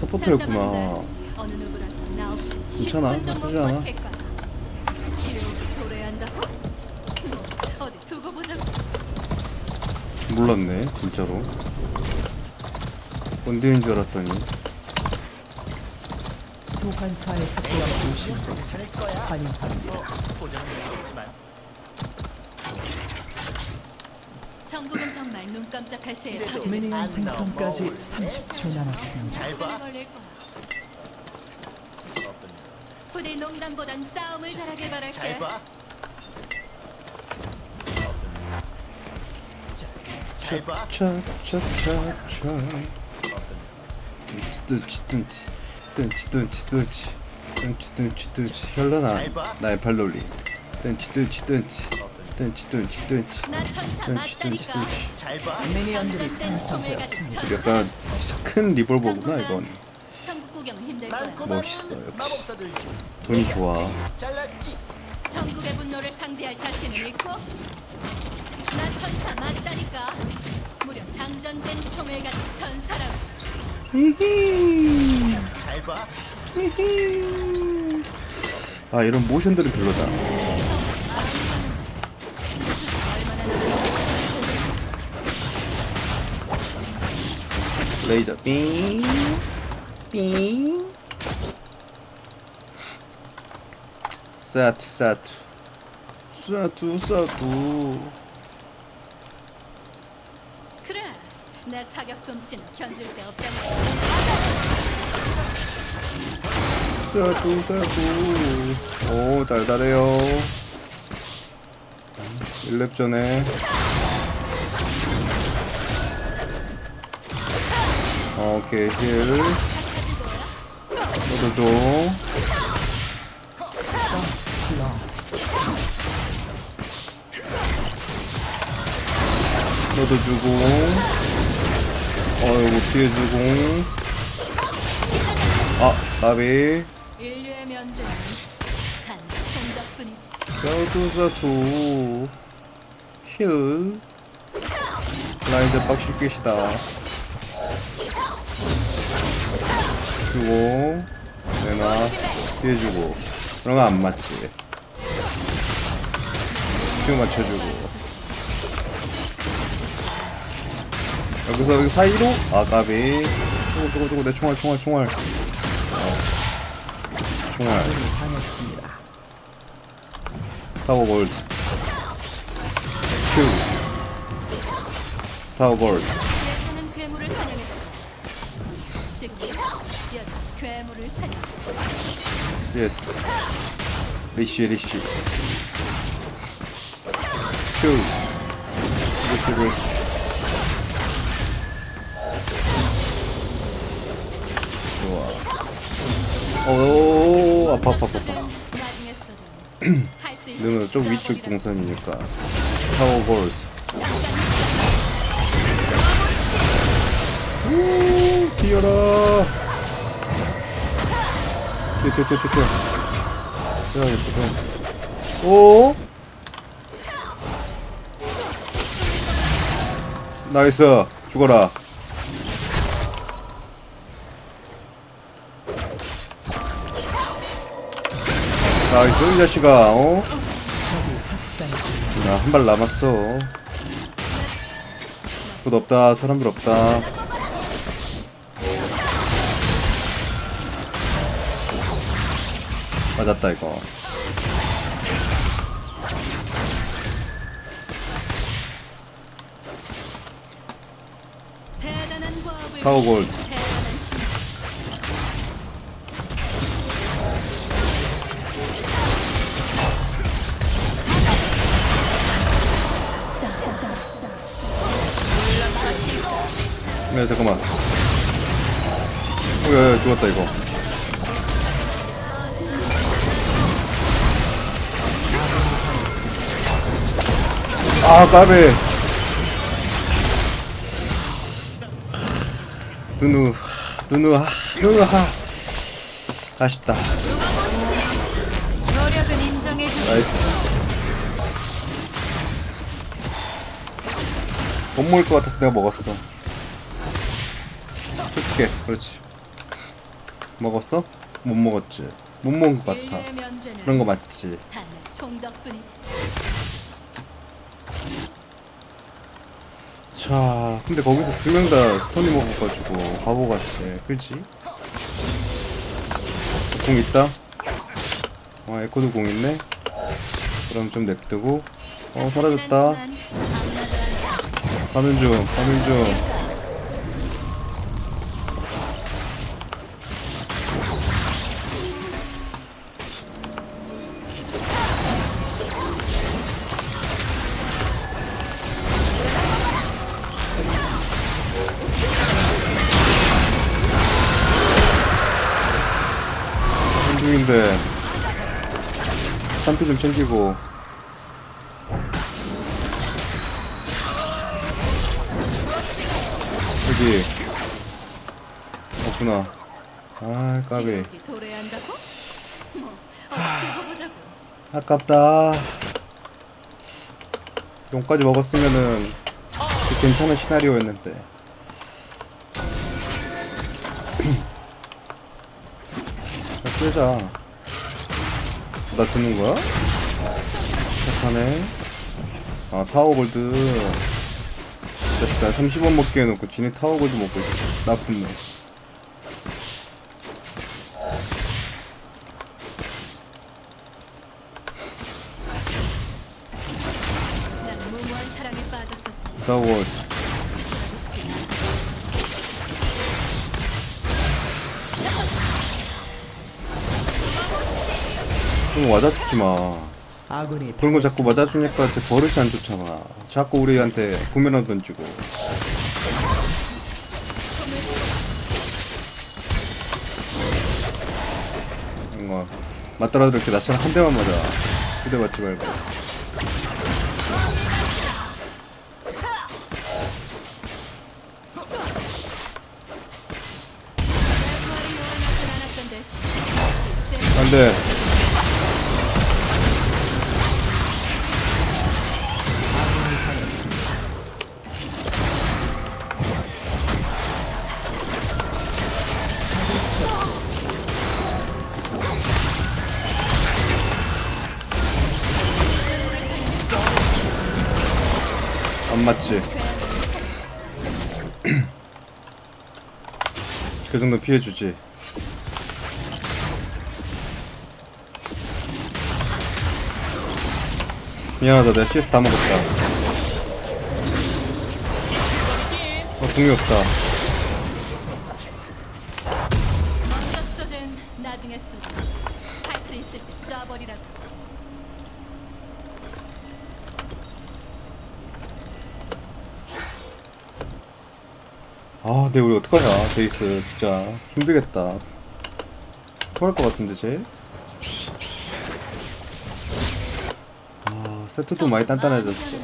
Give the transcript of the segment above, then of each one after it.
서포터였구나. 어느 누구라도 나 없이 괜찮아, 10분도 못 나쁘지 않아. 버틸 거야. 지뢰옥이 돌아야 한다고? 뭐, 어디 두고 보자고. 몰랐네 진짜로. 언제인 줄 알았더니. 소환사의 협곡에 오신 것을 환영합니다. 정국은 정말 눈 깜짝할 새에 미니언. 생성까지 30초 남았습니다. 시간이 걸릴 거야. 부디 농담보단 싸움을 잘하길 바랄게. 차차차차. 뚱치 뚱치 뚱치 뚱치 뚱치 뚱치 뚱치 뚱치 현란한 나의 발놀리. 뚱치 뚱치 뚱치 뚱치 뚱치 뚱치. 나 천사 뚱치 뚱치 맞다니까. 미니언들이. 천사. 약간 큰 리볼버구나 이건. 천국 구경 힘들 거야. 멋있어 역시. 돈이 좋아. 전국의 분노를 상대할 자신을 잃고? 나 천사 맞다니까. 무려 장전된 총을 가진 천사라고 아 이런 모션들은 별로다 레이저. 삥 삥. 사투 사투. 사투 사투. 그래 내 사격 솜씨는 견줄 데 없다니. 사투 사투. 오 달달해요. 1렙 전에 오케이 힐. 너도. 줘 너도 주고. 어이구 피해주고. 아 나비. 인류의 면죄는 단 총덕뿐이지. 사투사투 힐. 라이드 빡실 끝이다 주고 내놔. 피해주고. 그런 거 안 맞지. 큐 맞춰주고. 여기서 여기 사이로? 아 까비. 저거 저거 저거 내 총알 총알 총알. 어. 총알. 타워 골드 큐. 타워 골드 예스 리쉬 리쉬 큐 리쉬 리쉬 오 아파 아파 아파. 너는 좀 위쪽 동선이니까. 타워 골드 우 뛰어라 뛰어 뛰어 뛰어 뛰어 뛰어야겠다 오? 나이스. 죽어라. 나이스 이 자식아. 어? 나 한 발 남았어. 굿 없다. 사람들 없다 맞았다 이거. 파워골. 네 잠깐만. 어, 오야 죽었다 이거. 아 까베 누누 누누 아 누누 아 아쉽다 나이스 못 먹을 것 같아서 내가 먹었어 솔직해 그렇지 먹었어? 못 먹었지. 못 먹은 것 같아. 그런 거 맞지? 단총 덕분이지. 자, 근데 거기서 두 명 다 스톤이 먹어가지고 바보 같아. 그렇지? 공 있다. 아, 에코도 공 있네. 그럼 좀 냅두고. 어, 사라졌다. 가는 중, 가는 중. 가는 중인데. 산피 좀 챙기고. 여기 없구나 아 까비 지옥이 도래한다고? 뭐 어떻게 보자고. 아깝다 용까지 먹었으면은 괜찮은 시나리오였는데 자 쓰자 나 주는 거야? 착하네. 아 타워 골드. 진짜 30원 먹게 해놓고 지네 타워 골드 먹고 있어. 나쁜 놈난 무모한 사랑에 빠졌었지. 타워 골드 좀 와다주지 마 아군이 그런 거 자꾸 맞아주니까 제 버릇이 안 좋잖아. 자꾸 우리한테 구매나 던지고. 뭔가 맞더라도 이렇게 나처럼 한 대만 맞아. 두대 맞지 말고. 부활이 노안하진 않았던데. 씨. 쌤, 안 돼. 맞지? 그 정도 피해주지. 미안하다 내가 CS 다 먹었다 어 공이 없다 아 근데 우리 어떡하냐 제이스. 진짜 힘들겠다. 토할 것 같은데 쟤? 아 세트도 많이 단단해졌어.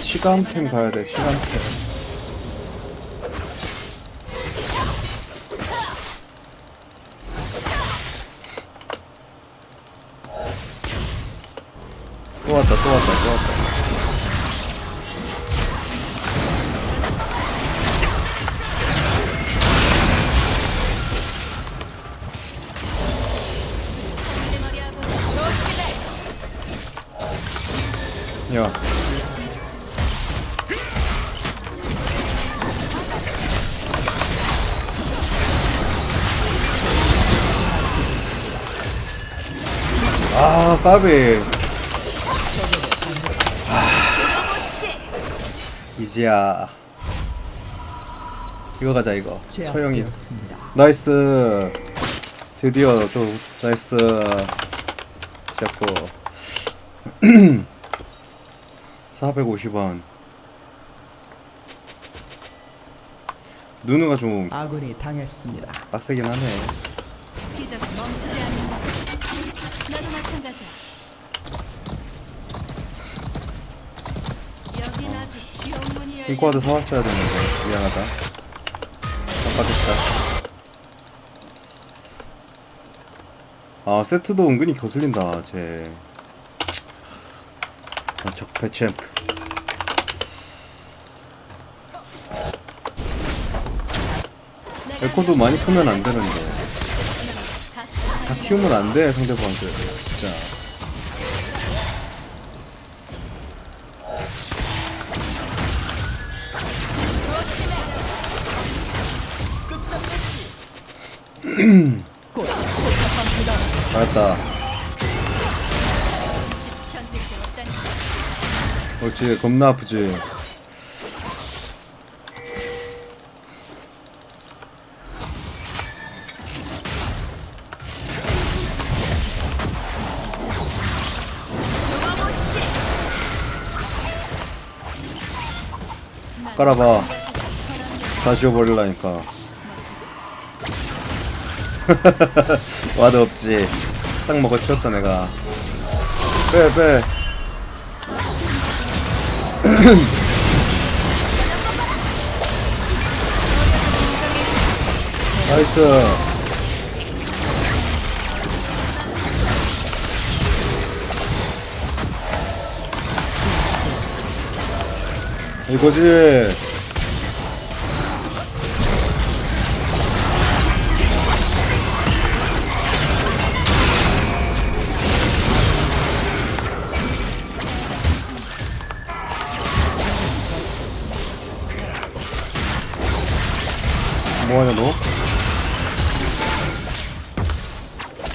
시간템 가야 돼 시간템. 또 왔다 또 왔다 또 왔다 아, 까비. 아, 이지야. 이거 가자, 이거. 처형이. 나이스. 드디어 좀, 나이스. 잡고. 450원. 누누가 좀 아군이 당했습니다. 빡세긴 하네. 이 열려. 인코아드 사왔어야 되는데 미안하다. 깜빡했다. 아 세트도 은근히 거슬린다 쟤. 아, 적폐 챔프. 에코도 많이 크면 안 되는데. 다 키우면 안 돼 상대방들 진짜 잘했다. 그렇지 겁나 아프지. 깔아봐. 다 지워버리려니까 와도 없지. 싹 먹어 치웠다 내가. 빼 빼. 나이스. 이거지 뭐하냐 너?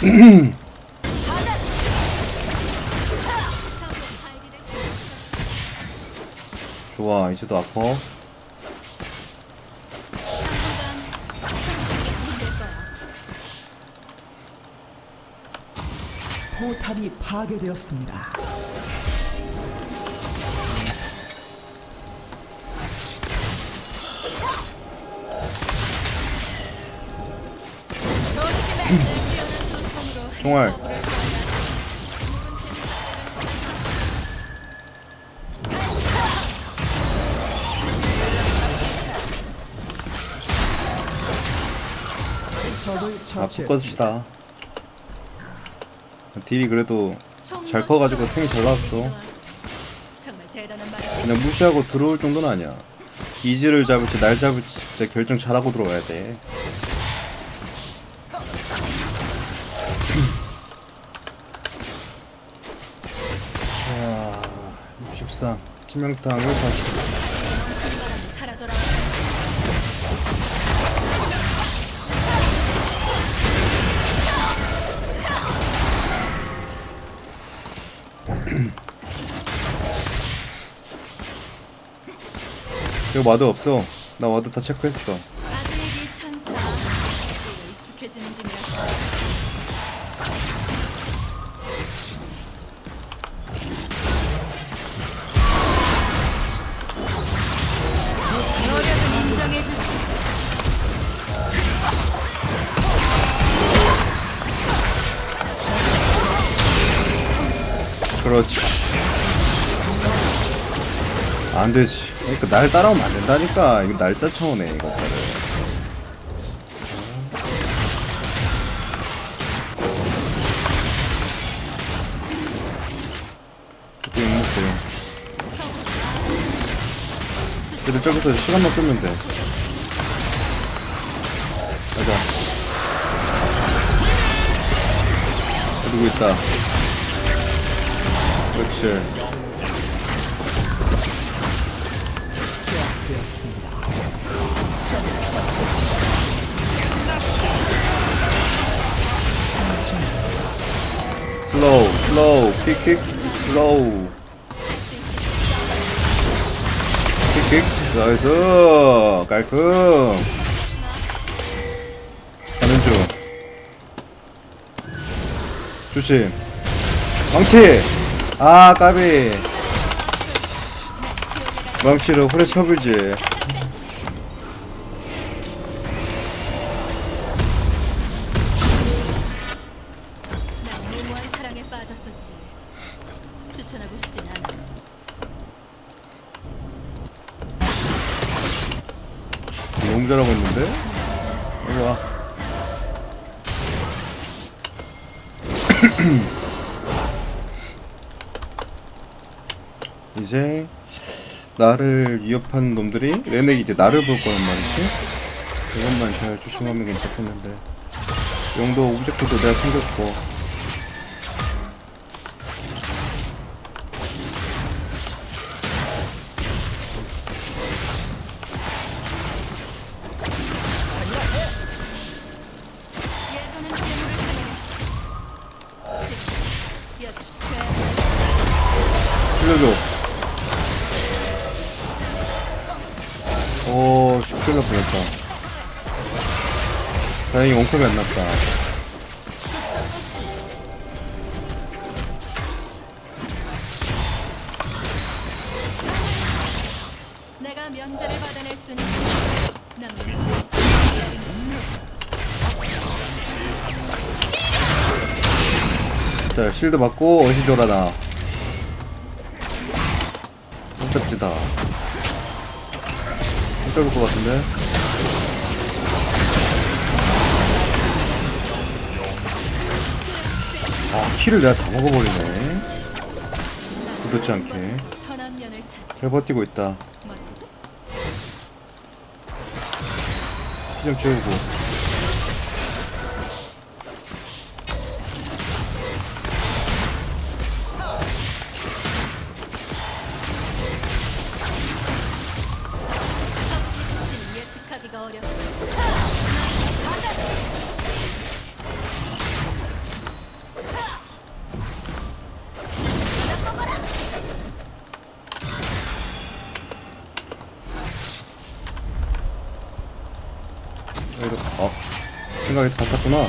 좋아 이제도 아파 포탑이 파괴되었습니다. 총알 아. 바꿔줍시다 딜이 그래도 잘 커가지고 탱이 잘 나왔어. 그냥 무시하고 들어올 정도는 아니야 이즈를 잡을지 날 잡을지 진짜 결정 잘하고 들어와야 돼 63 치명탕을 다시 바람이 살아 돌아. 이거 와드 없어 나 와드 다 체크했어 그렇지. 안 되지. 그러니까 날 따라오면 안 된다니까. 이거 이것들을. 또 욕먹어요. 얘들 저기서 시간만 끌면 돼. 가자. 그리고 있다. 그렇지. 슬로우, 슬로우, 킥킥, 슬로우. 킥킥, 나이스, 깔끔. 가는 중. 조심. 망치! 아, 까비. 망치로 후레 쳐불지. 이제 나를 위협한 놈들이 레넥이 이제 나를 볼 거란 말이지. 그것만 잘 조심하면 괜찮겠는데 용도 오브젝트도 내가 챙겼고 원컵이 안 났다. 내가 면제를 받아낼 수는 남는 자 실드 맞고 어시 줘라 나 깜짝지다. 못 잡을 것 같은데 아 키를 내가 다 먹어버리네 그렇지 않게. 잘 버티고 있다 멋지지? 피좀 채우고 생각이 다 탔구나.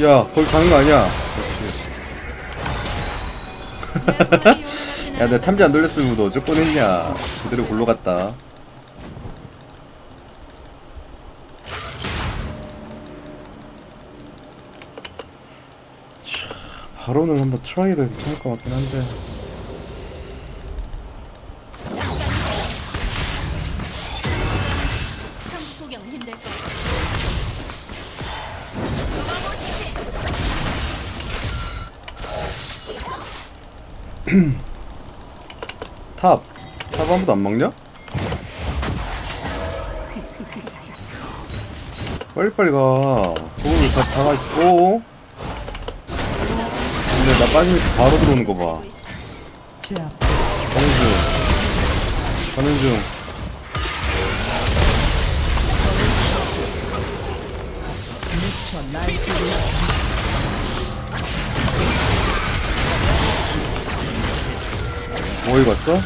야 거기 가는 거 아니야? 내 부하를 요란하진 야내 않아. 탐지 안 돌렸으면 너 어쩔 뻔했냐. 그대로 골로 갔다 바론을 한번 트라이도 괜찮을 것 같긴 한데. 탑! 탑 아무도 안 먹냐? 빨리빨리 가 거기 다, 다 오 나 빠지면 바로 들어오는 거봐. 제압 가는 중. 가는 중. 어디 갔어?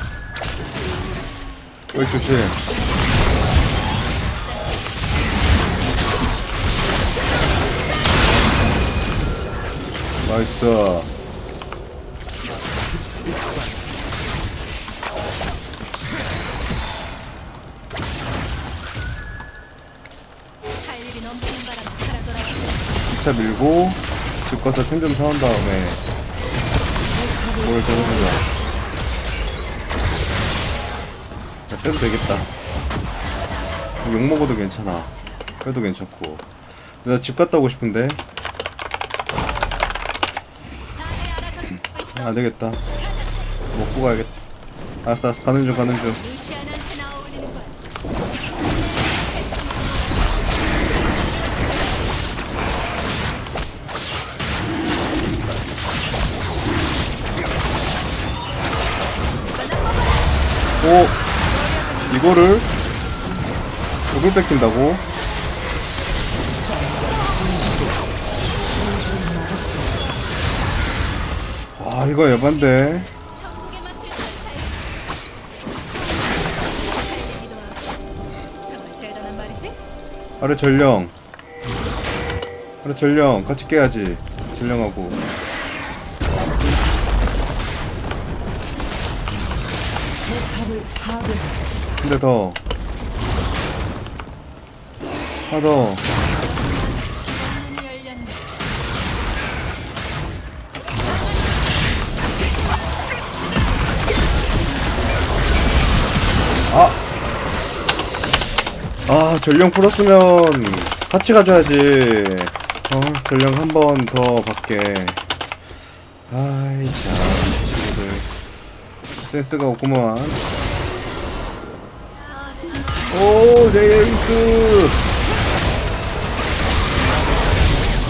여기 조심. 나이스 차 밀고 집 가서 템좀 사온 다음에 뭘 저러보자 야 빼도 되겠다. 욕 먹어도 괜찮아. 빼도 괜찮고. 나 집 갔다 오고 싶은데. 다들 알아서 쓰고 있어. 안 되겠다. 먹고 가야겠다. 알았어 알았어. 가는 중 가는 중 오. 이거를 독을 뺏긴다고? 아 이거 말이지? 아래 전령. 아래 전령. 같이 깨야지. 전령하고 근데 더 하나 더 문이 열렸네. 아 전령 풀었으면 같이 가져야지 어, 전령 한 번 더 받게. 아이, 참, 친구들. 센스가 없구만. 오, 제이스!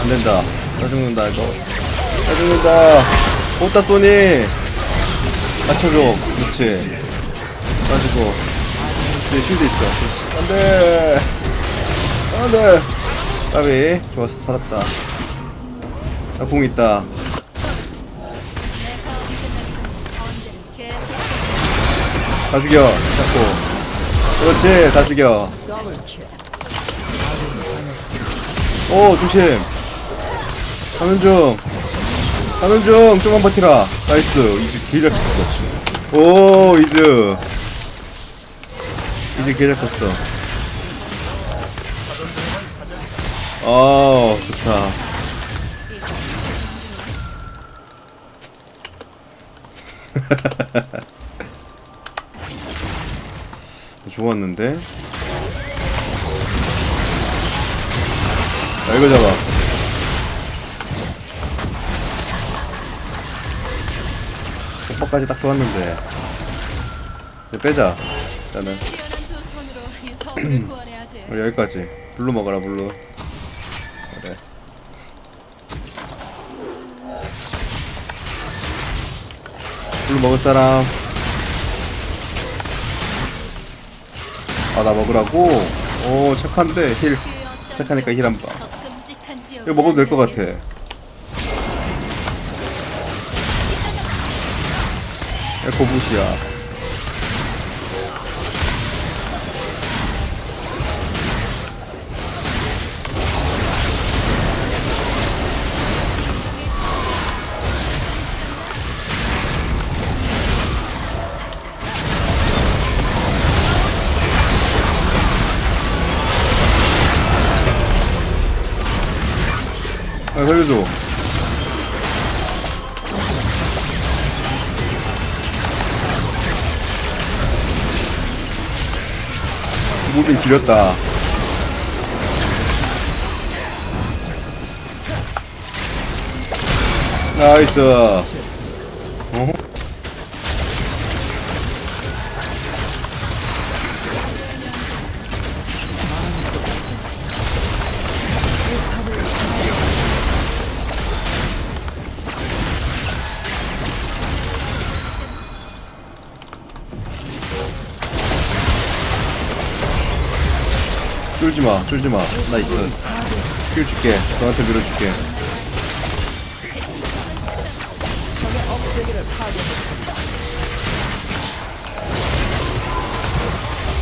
안 된다. 짜증난다, 이거. 짜증난다. 못다 소니! 맞춰줘. 그렇지. 가지고. 내 쉴드 있어. 안 돼! 안 돼! 까비. 좋았어. 살았다. 나 공 있다. 다 죽여. 잡고. 그렇지. 다 죽여. 오, 조심. 가는 중. 가는 중. 좀만 버티라. 나이스. 이즈 길 잡혔어. 오, 이즈. 이즈 길 잡혔어. 아, 좋다. 좋았는데? 자, 이거 잡아. 속박까지 딱 좋았는데. 이제 빼자. 일단은. 우리 여기까지. 블루 먹어라, 블루. 그래. 블루 먹을 사람. 아, 나 먹으라고? 오, 착한데, 힐. 착하니까 힐한 번. 더 끔찍한 지옥을 이거 먹어도 될 것 같아. 안겨주겠어. 에코부시야. 살려줘. 무빙 길었다. 나이스. 어? 쫄지 마, 쫄지 마. 나 있어. 킬 줄게. 너한테 밀어줄게.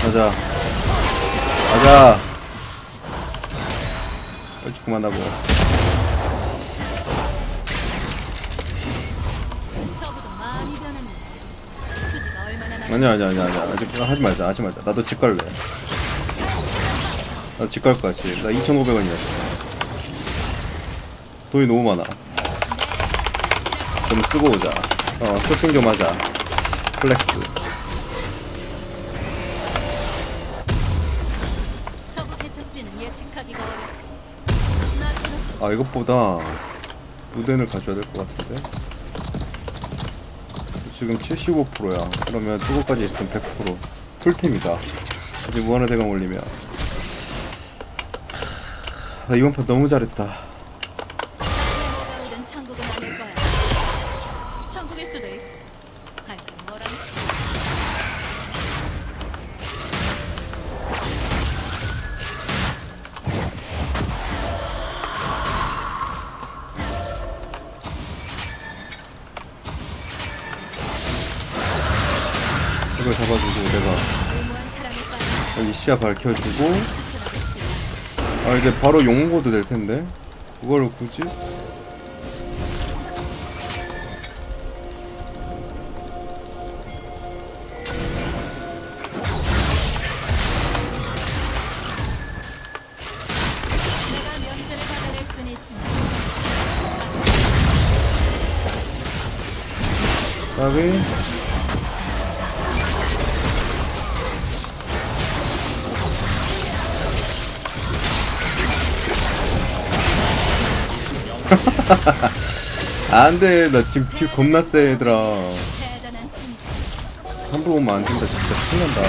가자. 가자. 일찍 그만하고. 아니야, 아니야, 아니야, 아니야. 아직 하지 말자, 하지 말자. 나도 집 갈래. 나도 집갈 거야, 집. 나 2,500원이었어. 돈이 너무 많아. 좀 쓰고 오자. 어, 쇼핑 좀 하자. 플렉스. 아 이것보다 무덴을 가져야 될 것 같은데 지금 75%야 그러면 저거까지 있으면 100% 풀템이다 아직 무한의 대강 올리면 아 이번 판 너무 잘했다 오랜 천국은 아닐 거야. 천국일 수도 있고. 하여튼 뭐라 이걸 잡아주고 내가 여기 시야 밝혀주고. 아 이제 바로 용고도 될 텐데. 그걸 굳이? 까비 안돼. 나 지금 딜 겁나 세 얘들아. 함부로 오면 안 된다. 진짜 큰일 난다.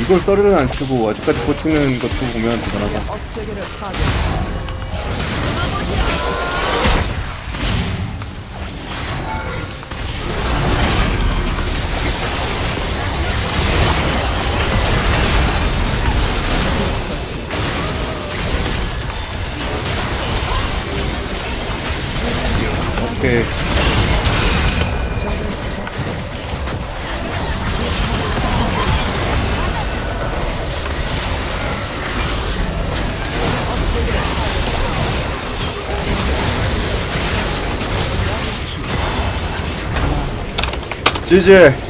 이걸 썰이를 안 치고 아직까지 버티는 것도 보면 대단하다 오케이 지지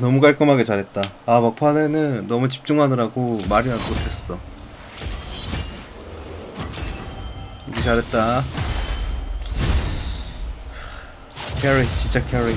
너무 깔끔하게 잘했다. 아 막판에는 너무 집중하느라고 말이 안 못했어. 이게 잘했다. 캐리 진짜 캐리